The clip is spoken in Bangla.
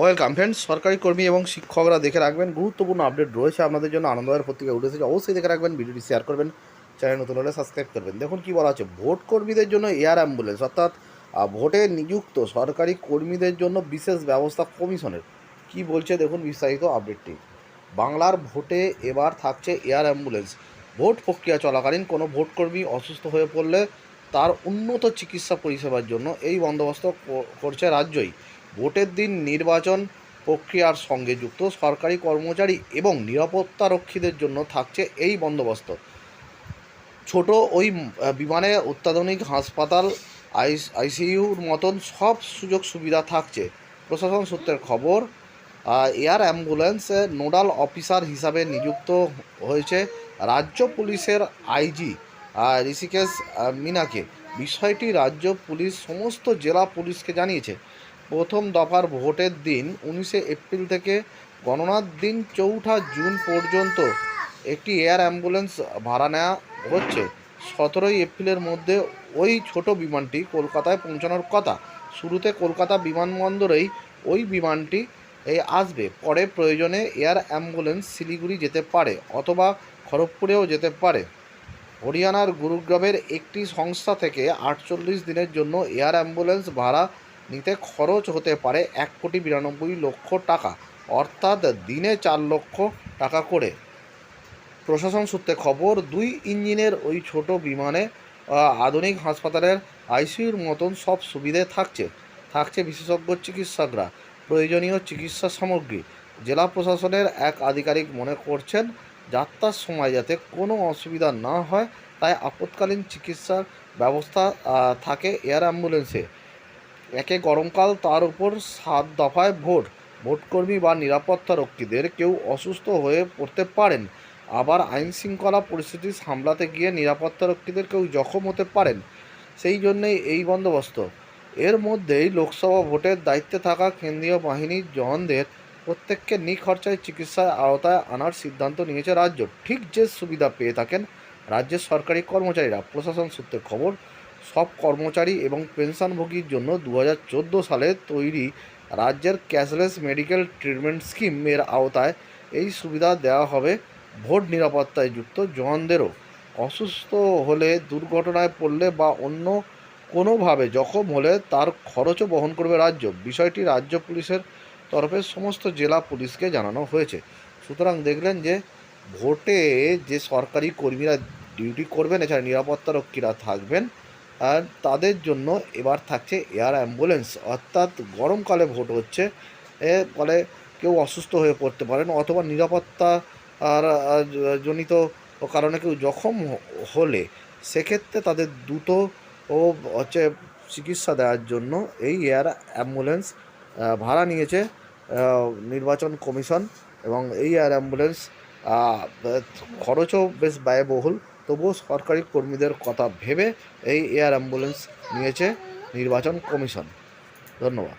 ওয়েলকাম ফ্রেন্ডস সরকারি কর্মী এবং শিক্ষকরা দেখে রাখবেন, গুরুত্বপূর্ণ আপডেট রয়েছে আপনাদের জন্য আনন্দবাজার পত্রিকা উঠে এসেছে অবশ্যই দেখে রাখবেন, ভিডিওটি শেয়ার করবেন চ্যানেল নতুন হলে সাবস্ক্রাইব করবেন। দেখুন কি বলা আছে ভোট কর্মীদের জন্য এয়ার অ্যাম্বুলেন্স অর্থাৎ ভোটে নিযুক্ত সরকারি কর্মীদের জন্য বিশেষ ব্যবস্থা কমিশনের। কি বলছে দেখুন বিস্তারিত আপডেটটি বাংলার ভোটে এবার থাকছে এয়ার অ্যাম্বুলেন্স ভোট প্রক্রিয়া চলাকালীন কোনো ভোটকর্মী অসুস্থ হয়ে পড়লে তার উন্নত চিকিৎসা পরিষেবার জন্য এই বন্দোবস্ত করছে রাজ্যই। ভোটের দিন নির্বাচন প্রক্রিয়ার সঙ্গে যুক্ত। সরকারি কর্মচারী এবং নিরাপত্তারক্ষীদের জন্য থাকছে এই বন্দোবস্ত। ছোট ওই বিমানে অত্যাধুনিক হাসপাতাল আইস আইসিইউর মতন সব সুযোগ সুবিধা থাকছে। প্রশাসন সূত্রের খবর এয়ার অ্যাম্বুলেন্সে নোডাল অফিসার হিসাবে নিযুক্ত হয়েছে রাজ্য পুলিশের আইজি ঋষিকেশ মিনাকে। বিষয়টি রাজ্য পুলিশ, সমস্ত জেলা পুলিশকে জানিয়েছে। প্রথম দফার ভোটের দিন উনিশে এপ্রিল থেকে গণনার দিন চৌঠা জুন পর্যন্ত একটি এয়ার অ্যাম্বুলেন্স ভাড়া নেওয়া হচ্ছে। সতেরোই এপ্রিলের মধ্যে ওই ছোট বিমানটি কলকাতায় পৌঁছানোর কথা। শুরুতে কলকাতা বিমানবন্দরেই ওই বিমানটি এই আসবে। পরে প্রয়োজনে এয়ার অ্যাম্বুলেন্স শিলিগুড়ি যেতে পারে অথবা খড়গপুরেও যেতে পারে। হরিয়ানার গুরুগ্রামের একটি সংস্থা থেকে আটচল্লিশ দিনের জন্য এয়ার অ্যাম্বুলেন্স ভাড়া নিতে খরচ হতে পারে এক কোটি বিরানব্বই লক্ষ টাকা, অর্থাৎ দিনে চার লক্ষ টাকা করে। প্রশাসন সূত্রে খবর, দুই ইঞ্জিনের ওই ছোট বিমানে আধুনিক হাসপাতালের আইসিইউর মতন সব সুবিধে থাকছে। থাকছে বিশেষজ্ঞ চিকিৎসকরা। প্রয়োজনীয় চিকিৎসা সামগ্রী। জেলা প্রশাসনের এক আধিকারিক মনে করছেন, যাত্রার সময় যাতে কোনো অসুবিধা না হয়, তাই আপৎকালীন চিকিৎসার ব্যবস্থা থাকে এয়ার অ্যাম্বুলেন্সে। একে গরমকাল তার উপর সাত দফায় ভোট। ভোটকর্মী বা নিরাপত্তা রক্ষীদের কেউ অসুস্থ হয়ে পড়তে পারেন। আবার আইন শৃঙ্খলা পরিস্থিতি সামলাতে গিয়ে নিরাপত্তা রক্ষীদের কেউ জখম হতে পারেন। সেই জন্যেই এই বন্দোবস্ত। এর মধ্যেই লোকসভা ভোটের দায়িত্বে থাকা কেন্দ্রীয় বাহিনীর জওয়ানদের প্রত্যেককে নিখরচায় চিকিৎসার আওতায় আনার সিদ্ধান্ত নিয়েছে রাজ্য। ঠিক যে সুবিধা পেয়ে থাকেন রাজ্যের সরকারি কর্মচারীরা। প্রশাসন সূত্রে খবর সব কর্মচারী এবং পেনশনভোগীর জন্য দু হাজার চোদ্দ সালে তৈরি রাজ্যের ক্যাশলেস মেডিকেল ট্রিটমেন্ট স্কিম এর আওতায় এই সুবিধা দেওয়া হবে ভোট নিরাপত্তায় যুক্ত জওয়ানদেরও। অসুস্থ হলে দুর্ঘটনায় পড়লে বা অন্য কোনোভাবে জখম হলে তার খরচও বহন করবে রাজ্য। বিষয়টি রাজ্য পুলিশের তরফে সমস্ত জেলা পুলিশকে জানানো হয়েছে। সুতরাং দেখলেন যে ভোটে যে সরকারি কর্মীরা ডিউটি করবেন, এছাড়া নিরাপত্তারক্ষীরা থাকবেন আর তাদের জন্য এবার থাকছে এয়ার অ্যাম্বুলেন্স। অর্থাৎ গরমকালে ভোট হচ্ছে, এ ফলে কেউ অসুস্থ হয়ে পড়তে পারেন অথবা নিরাপত্তা আর জনিত কারণে কেউ জখম হলে সেক্ষেত্রে তাদের দ্রুত ও হচ্ছে চিকিৎসা দেওয়ার জন্য এই এয়ার অ্যাম্বুলেন্স ভাড়া নিয়েছে নির্বাচন কমিশন এবং এই এয়ার অ্যাম্বুলেন্স খরচও বেশ ব্যয়বহুল। তবুও সরকারি কর্মীদের কথা ভেবে এই এয়ার অ্যাম্বুলেন্স নিয়েছে নির্বাচন কমিশন। ধন্যবাদ।